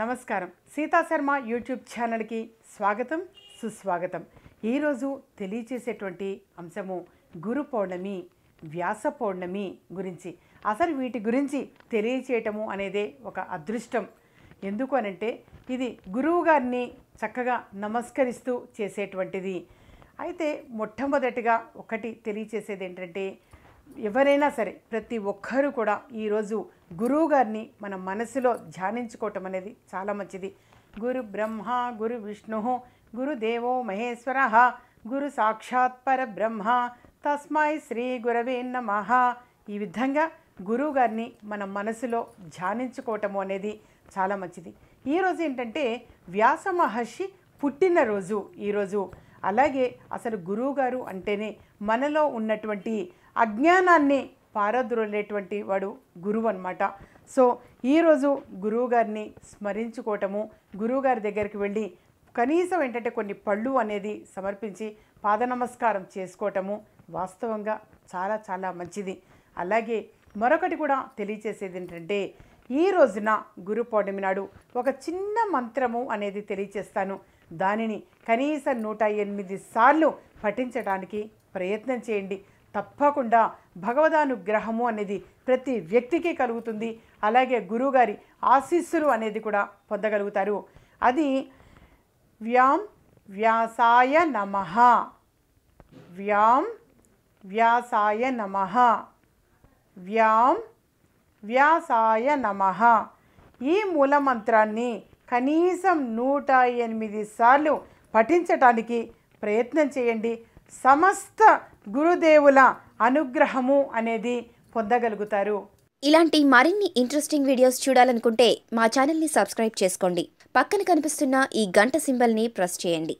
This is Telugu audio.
నమస్కారం. సీతా శర్మ యూట్యూబ్ ఛానల్కి స్వాగతం సుస్వాగతం. ఈరోజు తెలియచేసేటువంటి అంశము గురు పౌర్ణమి వ్యాస పౌర్ణమి గురించి. అసలు వీటి గురించి తెలియచేయటము అనేదే ఒక అదృష్టం. ఎందుకు అనంటే ఇది గురువు గారిని చక్కగా నమస్కరిస్తూ చేసేటువంటిది. అయితే మొట్టమొదటిగా ఒకటి తెలియచేసేది ఏంటంటే ఎవరైనా సరే ప్రతి ఒక్కరూ కూడా ఈరోజు గురువు గారిని మన మనసులో ధ్యానించుకోవటం అనేది చాలా మంచిది. గురు బ్రహ్మ గురు విష్ణు గురుదేవో మహేశ్వర గురు సాక్షాత్ పరబ్రహ్మ తస్మై శ్రీ గురవే నమ. ఈ విధంగా గురువు గారిని మన మనసులో ధ్యానించుకోవటము అనేది చాలా మంచిది. ఈరోజు ఏంటంటే వ్యాస మహర్షి పుట్టినరోజు ఈరోజు. అలాగే అసలు గురువుగారు అంటేనే మనలో ఉన్నటువంటి అజ్ఞానాన్ని పారద్రోలేటువంటి వాడు గురువు అనమాట సో ఈరోజు గురువుగారిని స్మరించుకోవటము గురువుగారి దగ్గరికి వెళ్ళి కనీసం ఏంటంటే కొన్ని పళ్ళు అనేది సమర్పించి పాద నమస్కారం చేసుకోవటము వాస్తవంగా చాలా చాలా మంచిది. అలాగే మరొకటి కూడా తెలియచేసేది ఏంటంటే ఈ రోజున గురు పౌర్ణమి నాడు ఒక చిన్న మంత్రము అనేది తెలియచేస్తాను. దానిని కనీసం నూట ఎనిమిది సార్లు పఠించడానికి ప్రయత్నం చేయండి. తప్పకుండా భగవదానుగ్రహము అనేది ప్రతి వ్యక్తికి కలుగుతుంది. అలాగే గురువుగారి ఆశీస్సులు అనేది కూడా పొందగలుగుతారు. అది వ్యాం వ్యాసాయ నమః. వ్యాం వ్యాసాయ నమః. వ్యాం వ్యాసాయ నమః. ఈ మూలమంత్రాన్ని కనీసం నూట ఎనిమిది సార్లు పఠించటానికి ప్రయత్నం చేయండి. సమస్త గురుదేవుల అనుగ్రహము అనేది పొందగలుగుతారు. ఇలాంటి మరిన్ని ఇంట్రెస్టింగ్ వీడియోస్ చూడాలనుకుంటే మా ఛానల్ని సబ్స్క్రైబ్ చేసుకోండి. పక్కన కనిపిస్తున్న ఈ గంట సింబల్ని ప్రెస్ చేయండి.